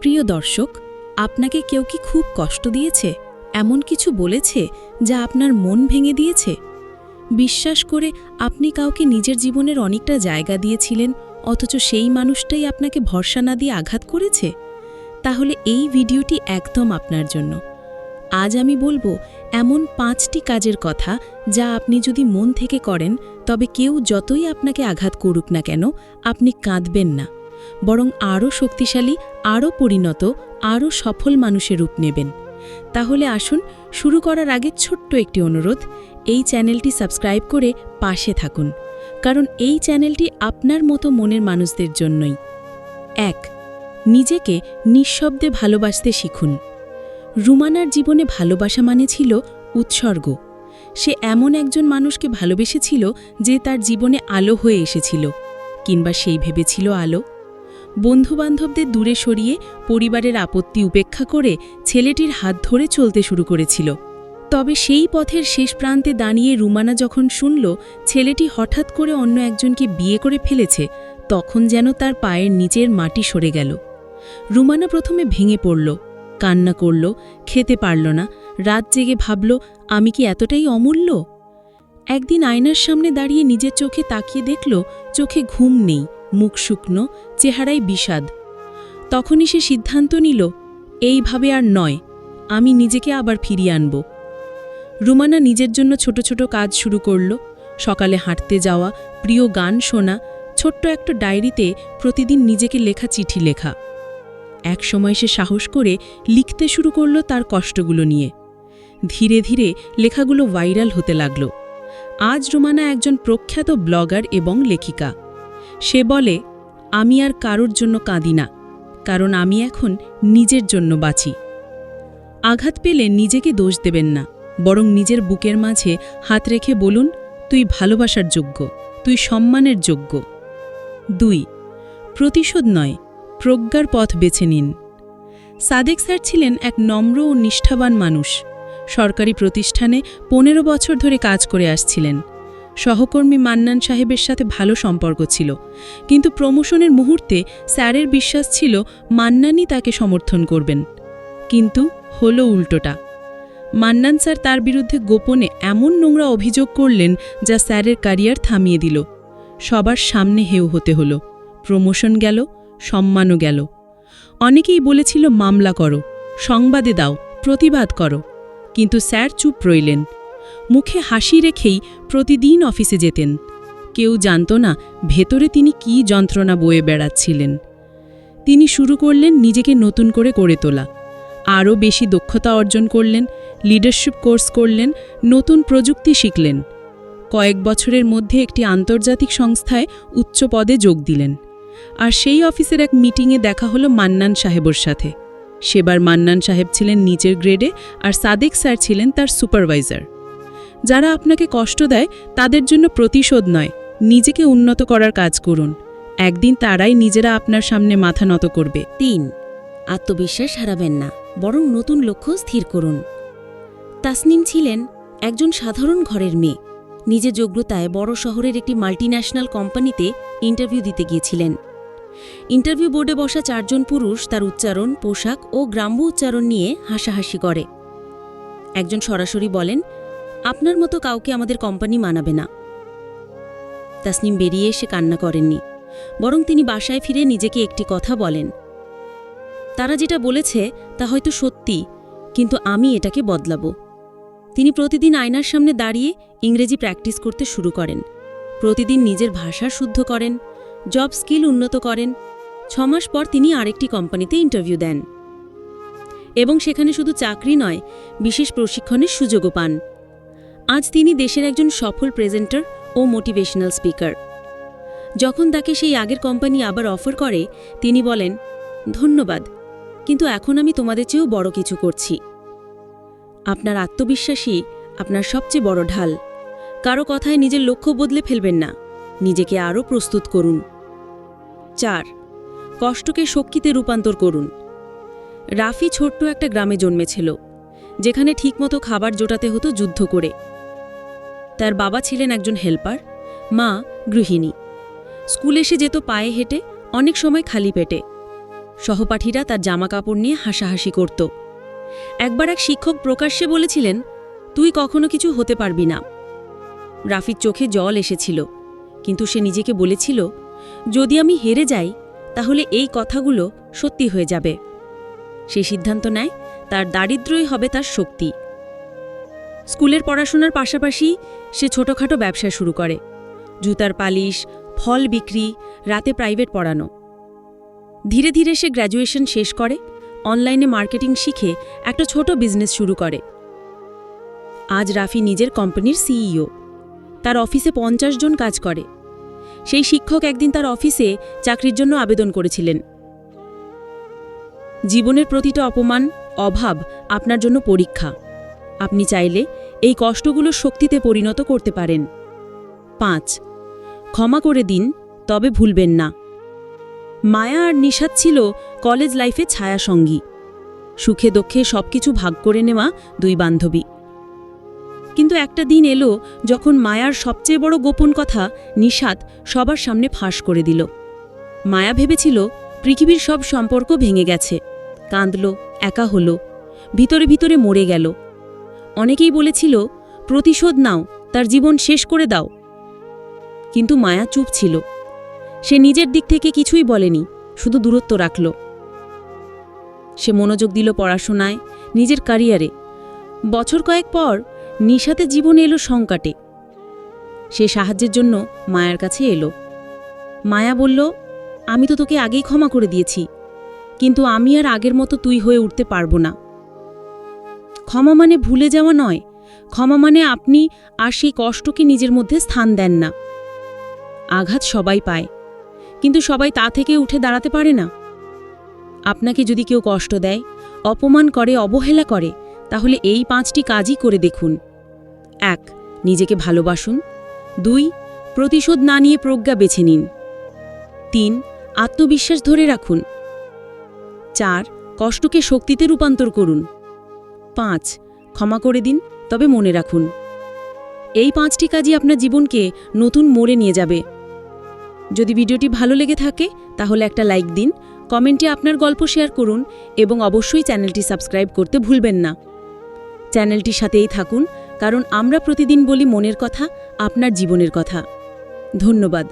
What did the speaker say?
প্রিয় দর্শক, আপনাকে কেউ কি খুব কষ্ট দিয়েছে? এমন কিছু বলেছে যা আপনার মন ভেঙে দিয়েছে? বিশ্বাস করে আপনি কাউকে নিজের জীবনের অনেকটা জায়গা দিয়েছিলেন, অথচ সেই মানুষটাই আপনাকে ভরসা না দিয়ে আঘাত করেছে? তাহলে এই ভিডিওটি একদম আপনার জন্য। আজ আমি বলব, এমন পাঁচটি কাজের কথা যা আপনি যদি মন থেকে করেন, তবে কেউ যতই আপনাকে আঘাত করুক না কেন, আপনি কাঁদবেন না। বরং আরও শক্তিশালী, আরও পরিণত, আরও সফল মানুষের রূপ নেবেন। তাহলে আসুন, শুরু করার আগে ছোট্ট একটি অনুরোধ, এই চ্যানেলটি সাবস্ক্রাইব করে পাশে থাকুন। কারণ এই চ্যানেলটি আপনার মতো মনের মানুষদের জন্যই। এক, নিজেকে নিঃশব্দে ভালোবাসতে শিখুন। রুমানার জীবনে ভালোবাসা মানে ছিল উৎসর্গ। সে এমন একজন মানুষকে ভালোবেসেছিল যে তার জীবনে আলো হয়ে এসেছিল, কিংবা সেই ভেবেছিল আলো। বন্ধুবান্ধবদের দূরে সরিয়ে পরিবারের আপত্তি উপেক্ষা করে ছেলেটির হাত ধরে চলতে শুরু করেছিল। তবে সেই পথের শেষ প্রান্তে দাঁড়িয়ে রুমানা যখন শুনল ছেলেটি হঠাৎ করে অন্য একজনকে বিয়ে করে ফেলেছে, তখন যেন তার পায়ের নিচের মাটি সরে গেল। রুমানা প্রথমে ভেঙে পড়ল, কান্না করল, খেতে পারল না, রাত জেগে ভাবল, আমি কি এতটাই অমূল্য? একদিন আয়নার সামনে দাঁড়িয়ে নিজের চোখে তাকিয়ে দেখল, চোখে ঘুম নেই। মুখ শুকনো, চেহারায় বিষাদ। তখনই সে সিদ্ধান্ত নিল, এইভাবে আর নয়, আমি নিজেকে আবার ফিরিয়ে আনব। রুমানা নিজের জন্য ছোট ছোট কাজ শুরু করল, সকালে হাঁটতে যাওয়া, প্রিয় গান শোনা, ছোট্ট একটা ডায়েরিতে প্রতিদিন নিজেকে লেখা চিঠি লেখা। এক সময় সে সাহস করে লিখতে শুরু করল তার কষ্টগুলো নিয়ে। ধীরে ধীরে লেখাগুলো ভাইরাল হতে লাগল। আজ রুমানা একজন প্রখ্যাত ব্লগার এবং লেখিকা। সে বলে, আমি আর কারোর জন্য কাঁদি না, কারণ আমি এখন নিজের জন্য বাঁচি। আঘাত পেলে নিজেকে দোষ দেবেন না, বরং নিজের বুকের মাঝে হাত রেখে বলুন, তুই ভালোবাসার যোগ্য, তুই সম্মানের যোগ্য। দুই, প্রতিশোধ নয়, প্রজ্ঞার পথ বেছে নিন। সাদেক স্যার ছিলেন এক নম্র ও নিষ্ঠাবান মানুষ। সরকারি প্রতিষ্ঠানে পনেরো বছর ধরে কাজ করে আসছিলেন। সহকর্মী মান্নান সাহেবের সাথে ভালো সম্পর্ক ছিল। কিন্তু প্রমোশনের মুহূর্তে স্যারের বিশ্বাস ছিল মান্নানই তাকে সমর্থন করবেন। কিন্তু হলো উল্টোটা। মান্নান স্যার তার বিরুদ্ধে গোপনে এমন নোংরা অভিযোগ করলেন যা স্যারের ক্যারিয়ার থামিয়ে দিল। সবার সামনে হেউ হতে হলো। প্রমোশন গেল, সম্মানও গেল। অনেকেই বলেছিল, মামলা করো, সংবাদে দাও, প্রতিবাদ করো। কিন্তু স্যার চুপ রইলেন। মুখে হাসি রেখেই প্রতিদিন অফিসে যেতেন। কেউ জানত না ভেতরে তিনি কি যন্ত্রণা বয়ে বেড়াচ্ছিলেন। তিনি শুরু করলেন নিজেকে নতুন করে করে তোলা। আরও বেশি দক্ষতা অর্জন করলেন, লিডারশিপ কোর্স করলেন, নতুন প্রযুক্তি শিখলেন। কয়েক বছরের মধ্যে একটি আন্তর্জাতিক সংস্থায় উচ্চ পদে যোগ দিলেন। আর সেই অফিসের এক মিটিংয়ে দেখা হলো মান্নান সাহেবর সাথে। সেবার মান্নান সাহেব ছিলেন নিচের গ্রেডে আর সাদেক স্যার ছিলেন তার সুপারভাইজার। যারা আপনাকে কষ্ট দেয়, তাদের জন্য প্রতিশোধ নয়। নিজেকে উন্নত করার কাজ করুন। একদিন তারাই নিজেরা আপনার সামনে মাথা নত করবে। তিন, আত্মবিশ্বাস হারাবেন না, বরং নতুন লক্ষ্য স্থির করুন। তাসনিম ছিলেন একজন সাধারণ ঘরের মেয়ে। নিজের যোগ্যতায় বড় শহরের একটি মাল্টিন্যাশনাল কোম্পানিতে ইন্টারভিউ দিতে গিয়েছিলেন। ইন্টারভিউ বোর্ডে বসা চারজন পুরুষ তার উচ্চারণ, পোশাক ও গ্রাম্য উচ্চারণ নিয়ে হাসাহাসি করে। একজন সরাসরি বলেন আপনার মতো কাউকে আমাদের কোম্পানি মানাবে না। তাসনিম বেরিয়ে এসে কান্না করেননি, বরং তিনি বাসায় ফিরে নিজেকে একটি কথা বলেন। তারা যেটা বলেছে, তা হয়তো সত্যি, কিন্তু আমি এটাকে বদলাবো। তিনি প্রতিদিন আয়নার সামনে দাঁড়িয়ে ইংরেজি প্র্যাকটিস করতে শুরু করেন। প্রতিদিন নিজের ভাষা শুদ্ধ করেন, জব স্কিল উন্নত করেন। ছমাস পর তিনি আরেকটি কোম্পানিতে ইন্টারভিউ দেন। এবং সেখানে শুধু চাকরি নয়, বিশেষ প্রশিক্ষণের সুযোগও পান। আজ তিনি দেশের একজন সফল প্রেজেন্টার ও মোটিভেশনাল স্পিকার যখন তাকে সেই আগের কোম্পানি আবার অফার করে, তিনি বলেন, ধন্যবাদ, কিন্তু এখন আমি তোমাদের চেয়েও বড় কিছু করছি। আপনার আত্মবিশ্বাসী আপনার সবচেয়ে বড় ঢাল। কারও কথায় নিজের লক্ষ্য বদলে ফেলবেন না, নিজেকে আরও প্রস্তুত করুন। চার, কষ্টকে শক্তিতে রূপান্তর করুন। রাফি ছোট্ট একটা গ্রামে জন্মেছিল, যেখানে ঠিকমতো খাবার জোটাতে হতো যুদ্ধ করে। তার বাবা ছিলেন একজন হেল্পার, মা গৃহিণী। স্কুলে এসে যেত পায়ে হেঁটে, অনেক সময় খালি পেটে। সহপাঠীরা তার জামা কাপড় নিয়ে হাসাহাসি করত। একবার এক শিক্ষক প্রকাশ্যে বলেছিলেন, তুই কখনো কিছু হতে পারবি না। রাফির চোখে জল এসেছিল, কিন্তু সে নিজেকে বলেছিল, যদি আমি হেরে যাই, তাহলে এই কথাগুলো সত্যি হয়ে যাবে। সে সিদ্ধান্ত নেয়, তার দারিদ্র্যই হবে তার শক্তি। স্কুলের পড়াশোনার পাশাপাশি সে ছোটখাটো ব্যবসা শুরু করে। জুতার পালিশ, ফল বিক্রি, রাতে প্রাইভেট পড়ানো। ধীরে ধীরে সে গ্র্যাজুয়েশন শেষ করে, অনলাইনে মার্কেটিং শিখে একটা ছোট বিজনেস শুরু করে। আজ রাফি নিজের কোম্পানির সিইও। তার অফিসে পঞ্চাশ জন কাজ করে। সেই শিক্ষক একদিন তার অফিসে চাকরির জন্য আবেদন করেছিলেন। জীবনের প্রতিটা অপমান, অভাব আপনার জন্য পরীক্ষা। আপনি চাইলে এই কষ্টগুলো শক্তিতে পরিণত করতে পারেন। পাঁচ, ক্ষমা করে দিন, তবে ভুলবেন না। মায়া আর নিষাদ ছিল কলেজ লাইফে ছায়া সঙ্গী সুখে দুঃখে সবকিছু ভাগ করে নেওয়া দুই বান্ধবী। কিন্তু একটা দিন এলো যখন মায়ার সবচেয়ে বড় গোপন কথা নিষাদ সবার সামনে ফাঁস করে দিল। মায়া ভেবেছিল পৃথিবীর সব সম্পর্ক ভেঙে গেছে। কাঁদল, একা হলো, ভিতরে ভিতরে মরে গেল। অনেকেই বলেছিল, প্রতিশোধ নাও, তার জীবন শেষ করে দাও। কিন্তু মায়া চুপ ছিল। সে নিজের দিক থেকে কিছুই বলেনি, শুধু দূরত্ব রাখল। সে মনোযোগ দিল পড়াশোনায়, নিজের ক্যারিয়ারে। বছর কয়েক পর নিশাতে জীবনে এলো সংকাটে। সে সাহায্যের জন্য মায়ার কাছে এলো। মায়া বলল, আমি তো তোকে আগেই ক্ষমা করে দিয়েছি, কিন্তু আমি আর আগের মতো তুই হয়ে উঠতে পারব না। ক্ষমা মানে ভুলে যাওয়া নয়। ক্ষমা মানে আপনি আর সেই কষ্টকে নিজের মধ্যে স্থান দেন না। আঘাত সবাই পায়, কিন্তু সবাই তা থেকে উঠে দাঁড়াতে পারে না। আপনাকে যদি কেউ কষ্ট দেয়, অপমান করে, অবহেলা করে, তাহলে এই পাঁচটি কাজই করে দেখুন। এক, নিজেকে ভালোবাসুন। দুই, প্রতিশোধ না নিয়ে প্রজ্ঞা বেছে নিন। তিন, আত্মবিশ্বাস ধরে রাখুন। চার, কষ্টকে শক্তিতে রূপান্তর করুন। পাঁচ। ক্ষমা করে দিন, তবে মনে রাখুন। এই পাঁচটি কাজই আপনার জীবনকে নতুন মোড়ে নিয়ে যাবে। যদি ভিডিওটি ভালো লেগে থাকে, তাহলে একটা লাইক দিন, কমেন্টে আপনার গল্প শেয়ার করুন এবং অবশ্যই চ্যানেলটি সাবস্ক্রাইব করতে ভুলবেন না। চ্যানেলটির সাথেই থাকুন, কারণ আমরা প্রতিদিন বলি মনের কথা, আপনার জীবনের কথা। ধন্যবাদ।